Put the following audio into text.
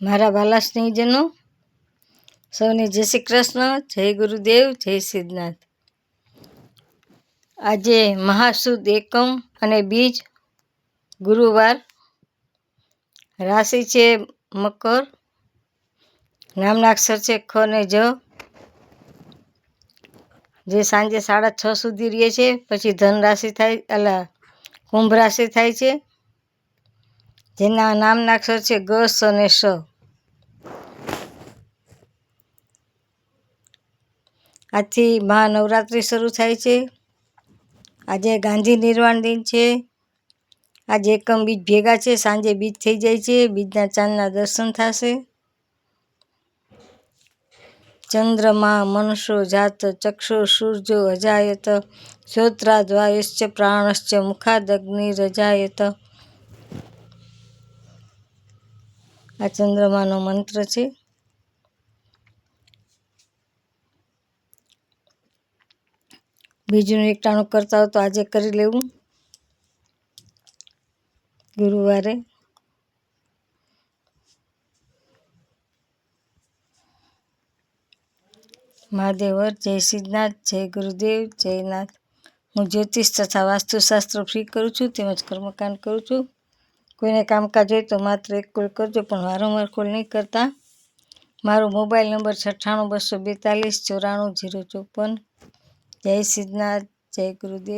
મારા વાલા સ્નેહીજનો, સૌને જય શ્રી કૃષ્ણ, જય ગુરુદેવ, જય સિદ્ધનાથ. આજે મહાસુદ એકમ અને બીજ ગુરુવાર રાશિ છે મકર નામના અક્ષર છે ખ ને જ, જે સાંજે સાડા છ સુધી રહે છે, પછી ધન રાશિ થાય, અલા કુંભ રાશિ થાય છે જેના નામના અક્ષર છે ગ, સ અને સ આજથી મહાનવરાત્રિ શરૂ થાય છે. આજે ગાંધી નિર્વાણ દિન છે. આજે એકમ બીજ ભેગા છે. સાંજે બીજ થઈ જાય છે. બીજના ચાંદના દર્શન થશે. ચંદ્રમા, મનુષ્યો, જાત, ચક્ષુ સૂર્યો અજાયત, શ્રોત્રાદ્વાયશ્ચ, પ્રાણશ્ચ મુખાદગ્નિરજાયત આ ચંદ્રમાનો મંત્ર છે. બીજું એકટાણું કરતા હોય તો આજે કરી લેવું. ગુરુવારે. મહાદેવર જય સિદ્ધનાથ, જય ગુરુદેવ, જયનાથ. હું જ્યોતિષ તથા વાસ્તુશાસ્ત્ર ફ્રી કરું છું, તેમજ કર્મકાંડ કરું છું. કોઈને કામકાજ હોય તો માત્ર એક કોલ કરજો, પણ વારંવાર કોલ નહીં કરતા. મારો મોબાઈલ નંબર છઠ્ઠાણું બસો બેતાલીસ ચોરાણું જીરો ચોપન. જય સિદ્ધનાથ, જય ગુરુદેવ.